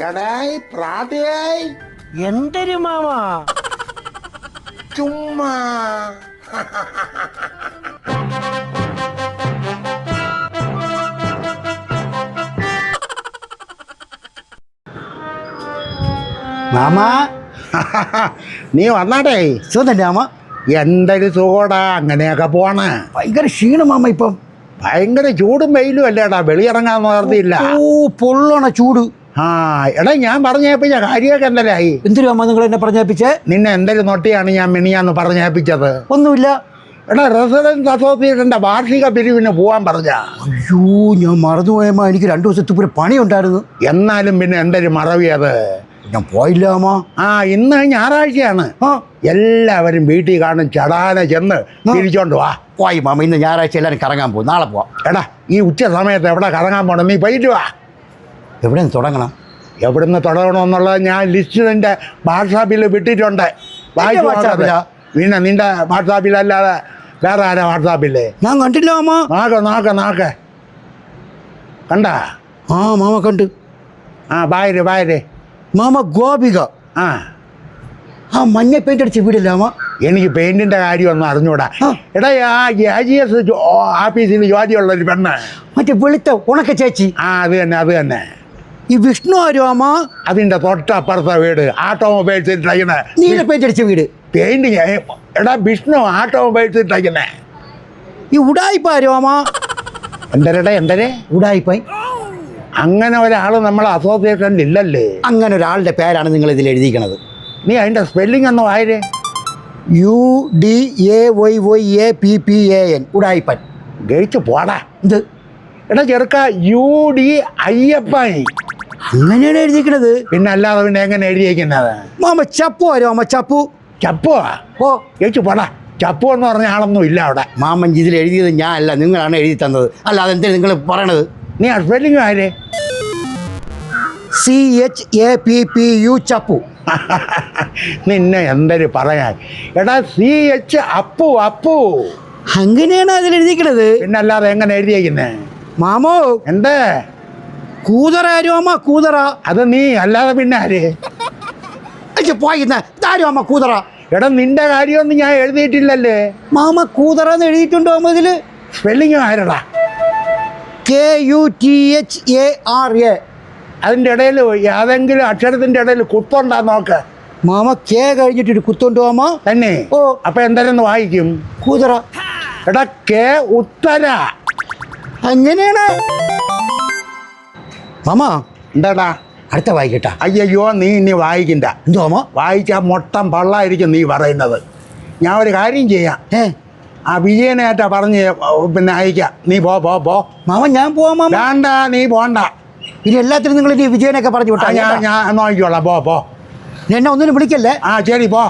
എടായി പ്രാതയായി. എന്തൊരു മാമ? ചുമ്മാ. മാമ? നീ വന്നാടേ. സുഖം തന്നെ മാമ? എന്തൊരു സുഖോടാ അങ്ങനെയൊക്കെ പോണ. ഭയങ്കര ക്ഷീണം മാമ ഇപ്പം. ഭയങ്കര ചൂടും വെയിലും അല്ലേടാ വെളിയിറങ്ങാൻ നിർത്തിയില്ല ഓ പൊള്ളണ ചൂട്. ആ എടാ ഞാൻ പറഞ്ഞേപ്പിച്ച കാര്യമൊക്കെ എന്തരായി എന്തിനു അമ്മ നിങ്ങൾ എന്നെ പറഞ്ഞേപ്പിച്ചേ? നിന്നെ എന്തൊരു നൊട്ടിയാണ് ഞാൻ മിനിയാന്ന് പറഞ്ഞേപ്പിച്ചത്? ഒന്നുമില്ല. എടാ റെസിഡൻസ് അസോസിയേഷന്റെ വാർഷിക പിരിവിന് പോവാൻ പറഞ്ഞ? അയ്യോ ഞാൻ മറന്നുപോയമ്മ. എനിക്ക് രണ്ടു ദിവസത്തെ പണി ഉണ്ടായിരുന്നു എന്നാലും പിന്നെ എന്തൊരു മറവിയത് ഞാൻ പോയില്ല ആ ഇന്ന് ഞായറാഴ്ചയാണ്. എല്ലാവരും വീട്ടിൽ കാണും ചടാന ചെന്ന് തിരിച്ചോണ്ട് വാ. പോയി മാമ. ഇന്ന് ഞായറാഴ്ച എല്ലാവരും കറങ്ങാൻ പോകും. നാളെ പോവാം. എടാ ഈ ഉച്ച സമയത്ത് എവിടെ കറങ്ങാൻ പോണം? നീ പോയിട്ട് വാ. എവിടെ നിന്ന് തുടങ്ങണം. എവിടുന്ന് തുടങ്ങണമെന്നുള്ളത് ഞാൻ ലിസ്റ്റ് നിന്റെ വാട്സാപ്പിൽ വിട്ടിട്ടുണ്ട്. വായിച്ചു വാട്സാപ്പിലാ? നോക്കത്. പിന്നെ നിന്റെ വാട്സാപ്പിലല്ലാതെ വേറെ ആരാ വാട്സാപ്പില്ലേ ഞാൻ കണ്ടില്ല മാമ. നാക്ക നാക്ക നാക്ക. കണ്ട? ആ മാമ കണ്ട്. ആ ബായര് ബായര് മാമ ഗോപിക. ആ. ആ മഞ്ഞ പെയിന്റ് അടിച്ച വീടില്ല മാമ? എനിക്ക് പെയിന്റിന്റെ കാര്യമൊന്നും അറിഞ്ഞൂടാ. എടാ ആ ജി എസ് ഓഫീസിന് ജോലിയുള്ള ഒരു പെണ്ണ്. മറ്റേ വെളുത്ത ഉണക്ക ചേച്ചി. ആ അത് തന്നെ അത് തന്നെ. ഈ വിഷ്ണു ആരും മാമ അതിന്റെ തൊട്ടപ്പുറത്തെ വീട് ഓട്ടോമൊബൈൽസ് ഇട്ടേക്കണേ നീല പെയിന്റ് അടിച്ച വീട്. പെയിന്റ് എടാ വിഷ്ണു ഓട്ടോമൊബൈൽസ് ഇട്ടേക്കണേ ഈ ഉടായിപ്പ ആരും മാമ എന്തരടാ എന്തരേ? ഉടായിപ്പായി. അങ്ങനെ ഒരാൾ നമ്മളെ അസോസിയേഷനിൽ ഇല്ലല്ലേ? അങ്ങനെ ഒരാളുടെ പേരാണ് നിങ്ങൾ ഇതിൽ എഴുതിയിരിക്കുന്നത്. നീ അതിന്റെ സ്പെല്ലിംഗ് ഒന്ന് ആയിരേ U D A Y Y A P P A N ഉടായിപ്പൻ. ഗഴിച്ച് പോടാ. ഇത് എടാ ചെറുക്ക യു ഡി അയ്യപ്പൻ. അങ്ങനെയാണ് എഴുതിക്കണത് പിന്നെ അല്ലാതെ പിന്നെ എങ്ങനെ എഴുതിയേക്കുന്നത്? മാമ ചപ്പു ആരോ അമ്മ ചപ്പു. ചപ്പോ ഓ. ചേച്ചു പോടാ. ചപ്പു എന്ന് പറഞ്ഞ ആളൊന്നും ഇല്ല അവിടെ. മാമൻ ഇതിൽ എഴുതിയത് ഞാൻ അല്ല നിങ്ങളാണ് എഴുതി തന്നത്. അല്ലാതെ എന്തിനാ നിങ്ങൾ പറയണത്? നീ ആ spelling Aarey? C H A P P U ചപ്പു. നിന്നെ എന്തൊരു പറയാൻ. എടാ സി എച്ച് അപ്പു അപ്പു. അങ്ങനെയാണ് അതിൽ എഴുതിക്കണത് പിന്നെ അല്ലാതെ എങ്ങനെ എഴുതിയേക്കുന്നേ? മാമോ. എന്തേ? കൂതറ ആരും മാമ കൂതറ. അത് നീ അല്ലാതെ പിന്നെ ആരേ? അയ്യോ പോയിന്ന ഇതാരും മാമ കൂതറ? എടാ നിന്റെ കാര്യമൊന്നും ഞാൻ എഴുതിയിട്ടില്ലല്ലേ? മാമ കൂതറ എന്ന് എഴുതിയിട്ടുണ്ടോ ഇതിൽ? സ്പെല്ലിംഗ് ആരടാ? K U T H A R A. അതിന്റെ ഇടയിൽ ഏതെങ്കിലും അക്ഷരത്തിന്റെ ഇടയിൽ കുത്തുണ്ടാ നോക്ക്. മാമ കെ കഴിഞ്ഞിട്ട് ഒരു കുത്തുണ്ട് മാമ തന്നെ. ഓ. അപ്പൊ എന്തായാലും വായിക്കും. കൂതറ. എടാ കെ ഉത്തര. അങ്ങനെയാണ്. മാമ. എന്താടാ? അടുത്ത വായിക്കട്ടാ അയ്യോ നീ ഇനി വായിക്കണ്ട. എന്തോ വായിച്ചാൽ മൊത്തം പള്ളായിരിക്കും നീ പറയുന്നത്. ഞാൻ ഒരു കാര്യം ചെയ്യാം. ഏ? ആ വിജയനേറ്റ പറഞ്ഞ് പിന്നെ അയക്കാം നീ പോ പോ പോ. മാമ ഞാൻ പോവാം മാമ. വേണ്ട നീ പോണ്ട. ഇനി എല്ലാത്തിനും നിങ്ങൾ ഇനി വിജയനൊക്കെ പറഞ്ഞു ആ, വിട്ടാ ഞാൻ ഞാൻ നോക്കിക്കോളാം. പോ പോ. എന്നെ ഒന്നിനും വിളിക്കല്ലേ? ആ ശരി പോ.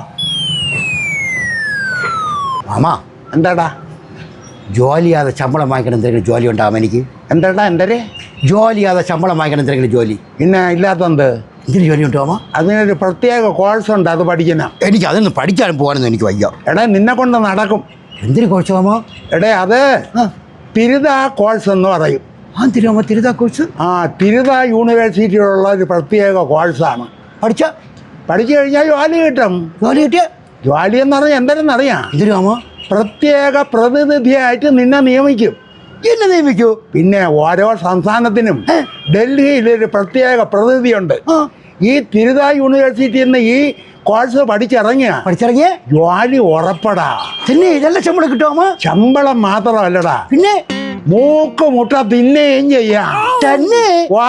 മാമാ. എന്താടാ? ജോലി ചെയ്യാതെ ശമ്പളം വാങ്ങിക്കണം എന്തെങ്കിലും ജോലി ഉണ്ടാവും എനിക്ക്? എന്താടാ എന്റെ ജോലിയാതെ ശമ്പളം വാങ്ങിക്കണം എന്തെങ്കിലും ജോലി. പിന്നെ ഇല്ലാത്തത് ഇങ്ങനെ ജോലി ഉണ്ടാവുമോ അതിനൊരു പ്രത്യേക കോഴ്സ് ഉണ്ട് അത് പഠിക്കുന്ന. എനിക്ക് അതൊന്നും പഠിക്കാനും പോകാനൊന്നും എനിക്ക് വയ്യ. എടാ നിന്നെ കൊണ്ട് നടക്കും. എന്തിനു കോഴ്സ് ആവുമോ എടേ അത് തിരുത കോഴ്സ് എന്ന് പറയും. ആ തിരുമാമ തിരുതാ കോഴ്സ് ആ തിരുത യൂണിവേഴ്സിറ്റിയിലുള്ള ഒരു പ്രത്യേക കോഴ്സാണ് പഠിച്ച? പഠിച്ചു കഴിഞ്ഞാൽ ജോലി കിട്ടും. ജോലി കിട്ടിയ? ജോലി എന്ന് പറഞ്ഞാൽ അറിയാം എന്തിനു മാമ പ്രത്യേക പ്രതിനിധിയായിട്ട് നിന്നെ നിയമിക്കും. എന്നെ നിയമിക്കൂ? പിന്നെ ഓരോ സംസ്ഥാനത്തിനും? ഡൽഹിയിൽ ഒരു പ്രത്യേക പ്രതിനിധിയുണ്ട്. ഈ തിരുതാ യൂണിവേഴ്സിറ്റിയിൽ നിന്ന് ഈ കോഴ്സ് പഠിച്ചിറങ്ങിയ പഠിച്ചിറങ്ങിയ? ജോലി ഉറപ്പടാ. പിന്നെ ഇതെല്ലാം ശമ്പളം കിട്ടുമോ ശമ്പളം മാത്രമല്ലടാ. പിന്നെ? മൂക്ക് മുട്ട തിന്നുകയും ചെയ്യാം. തന്നെ? വാ.